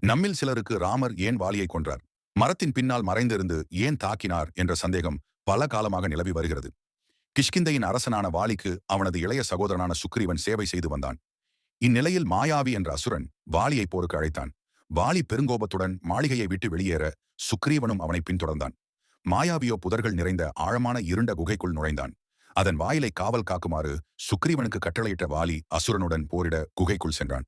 நம்மில் சிலருக்கு ராமர் ஏன் வாலியை கொன்றார்? மரத்தின் பின்னால் மறைந்திருந்து ஏன் தாக்கினார்? என்ற சந்தேகம் பல காலமாக நிலவி வருகிறது. கிஷ்கிந்தையின் அரசனான வாலிக்கு அவனது இளைய சகோதரனான சுக்ரீவன் சேவை செய்து வந்தான். இந்நிலையில் மாயாவி என்ற அசுரன் வாலியை போருக்கு அழைத்தான். வாலி பெருங்கோபத்துடன் மாளிகையை விட்டு வெளியேற சுக்ரீவனும் அவனை பின்தொடர்ந்தான். மாயாவியோ புதர்கள் நிறைந்த ஆழமான இருண்ட குகைக்குள் நுழைந்தான். அதன் வாயிலை காவல் காக்குமாறு சுக்ரீவனுக்கு கட்டளையிட்ட வாலி அசுரனுடன் போரிட குகைக்குள் சென்றான்.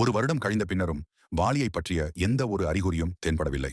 ஒரு வருடம் கழிந்த பின்னரும் வாலியை பற்றிய எந்த ஒரு அறிகுறியும் தென்படவில்லை.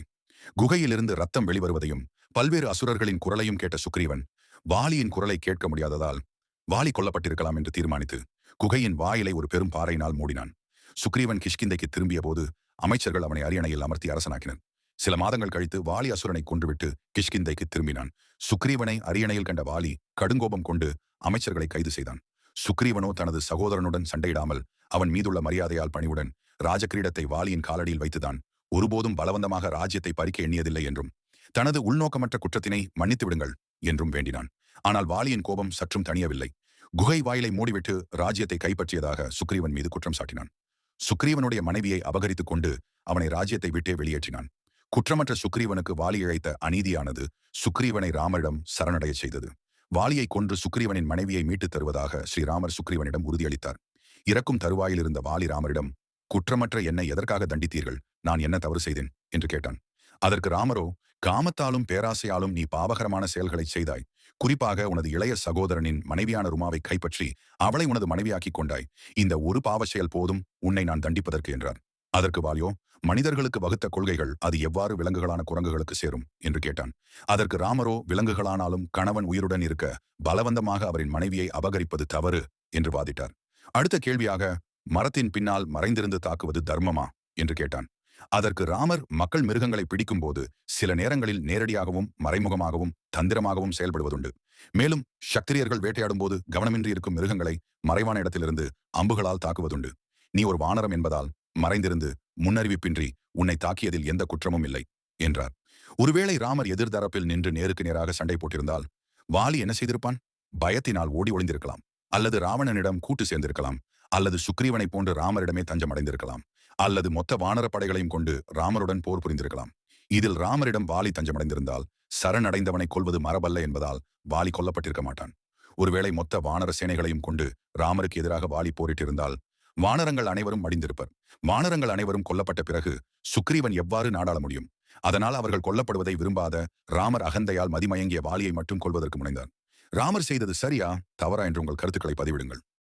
குகையிலிருந்து ரத்தம் வெளிவருவதையும் பல்வேறு அசுரர்களின் குரலையும் கேட்ட சுக்ரீவன் வாலியின் குரலை கேட்க முடியாததால் வாலி கொல்லப்பட்டிருக்கலாம் என்று தீர்மானித்து குகையின் வாயிலை ஒரு பெரும் பாறையினால் மூடினான். சுக்ரீவன் கிஷ்கிந்தைக்கு திரும்பிய போது அமைச்சர்கள் அவனை அரியணையில் அமர்த்தி அரசனாக்கினர். சில மாதங்கள் கழித்து வாலி அசுரனை கொன்றுவிட்டு கிஷ்கிந்தைக்கு திரும்பினான். சுக்ரீவனை அரியணையில் கண்ட வாலி கடுங்கோபம் கொண்டு அமைச்சர்களை கைது செய்தான். சுக்ரீவனோ தனது சகோதரனுடன் சண்டையிடாமல் அவன் மீதுள்ள மரியாதையால் பணிவுடன் ராஜகிரீடத்தை வாலியின் காலடியில் வைத்துதான் ஒருபோதும் பலவந்தமாக ராஜ்யத்தை பறிக்க எண்ணியதில்லை என்றும் தனது உள்நோக்கமற்ற குற்றத்தினை மன்னித்து விடுங்கள் என்றும் வேண்டினான். ஆனால் வாலியின் கோபம் சற்றும் தணியவில்லை. குகை வாயிலை மூடிவிட்டு ராஜ்யத்தை கைப்பற்றியதாக சுக்ரீவன் மீது குற்றம் சாட்டினான். சுக்ரீவனுடைய மனைவியை அபகரித்துக் கொண்டு அவனை ராஜ்யத்தை விட்டே வெளியேற்றினான். குற்றமற்ற சுக்ரீவனுக்கு வாலி இழைத்த அநீதியானது சுக்ரீவனை ராமரிடம் சரணடைய செய்தது. வாலியை கொன்று சுக்ரீவனின் மனைவியை மீட்டுத் தருவதாக ஸ்ரீராமர் சுக்ரீவனிடம் உறுதியளித்தார். இறக்கும் தருவாயில் இருந்த வாலிராமரிடம் குற்றமற்ற என்னை எதற்காக தண்டித்தீர்கள்? நான் என்ன தவறு செய்தேன்? என்று கேட்டான். அதற்கு ராமரோ காமத்தாலும் பேராசையாலும் நீ பாவகரமான செயல்களை செய்தாய். குறிப்பாக உனது இளைய சகோதரனின் மனைவியான ருமாவை கைப்பற்றி அவளை உனது மனைவியாக்கிக் கொண்டாய். இந்த ஒரு பாவ செயல் போதும் உன்னை நான் தண்டிப்பதற்கு என்றார் அதற்கு வாலியோ மனிதர்களுக்கு வகுத்த கொள்கைகள் அது எவ்வாறு விலங்குகளான குரங்குகளுக்கு சேரும்? என்று கேட்டான். அதற்கு ராமரோ விலங்குகளானாலும் கணவன் உயிருடன் இருக்க பலவந்தமாக அவரின் மனைவியை அபகரிப்பது தவறு என்று வாதிட்டார். அடுத்த கேள்வியாக மரத்தின் பின்னால் மறைந்திருந்து தாக்குவது தர்மமா? என்று கேட்டான். அதற்கு ராமர் மக்கள் மிருகங்களை பிடிக்கும்போது சில நேரங்களில் நேரடியாகவும் மறைமுகமாகவும் தந்திரமாகவும் செயல்படுவதுண்டு. மேலும் சக்திரியர்கள் வேட்டையாடும் போது கவனமின்றி இருக்கும் மிருகங்களை மறைவான இடத்திலிருந்து அம்புகளால் தாக்குவதுண்டு. நீ ஒரு வானரம் என்பதால் மறைந்திருந்து முன்னறிவிப்பின்றி உன்னை தாக்கியதில் எந்த குற்றமும் இல்லை என்றார். ஒருவேளை ராமர் எதிர்தரப்பில் நின்று நேருக்கு நேராக சண்டை போட்டிருந்தால் வாலி என்ன செய்திருப்பான்? பயத்தினால் ஓடி ஒளிந்திருக்கலாம். அல்லது ராவணனிடம் கூட்டு சேர்ந்திருக்கலாம் அல்லது சுக்ரீவனை போன்று ராமரிடமே தஞ்சம் அடைந்திருக்கலாம் அல்லது மொத்த வானர படைகளையும் கொண்டு ராமருடன் போர் புரிந்திருக்கலாம். இதில் ராமரிடம் வாலி தஞ்சமடைந்திருந்தால் சரணடைந்தவனை கொல்வது மரபல்ல என்பதால் வாலி கொல்லப்பட்டிருக்க மாட்டான். ஒருவேளை மொத்த வானர சேனைகளையும் கொண்டு ராமருக்கு எதிராக வாலி போரிட்டிருந்தால் வானரங்கள் அனைவரும் மடிந்திருப்பர் வானரங்கள் அனைவரும் கொல்லப்பட்ட பிறகு சுக்ரீவன் எவ்வாறு நாடாள முடியும்? அதனால் அவர்கள் கொல்லப்படுவதை விரும்பாத ராமர் அகந்தையால் மதிமயங்கிய வாலியை மட்டும் கொள்வதற்கு முனைந்தார். ராமர் செய்தது சரியா? தவறா என்று உங்கள் கருத்துக்களை பதிவிடுங்கள்.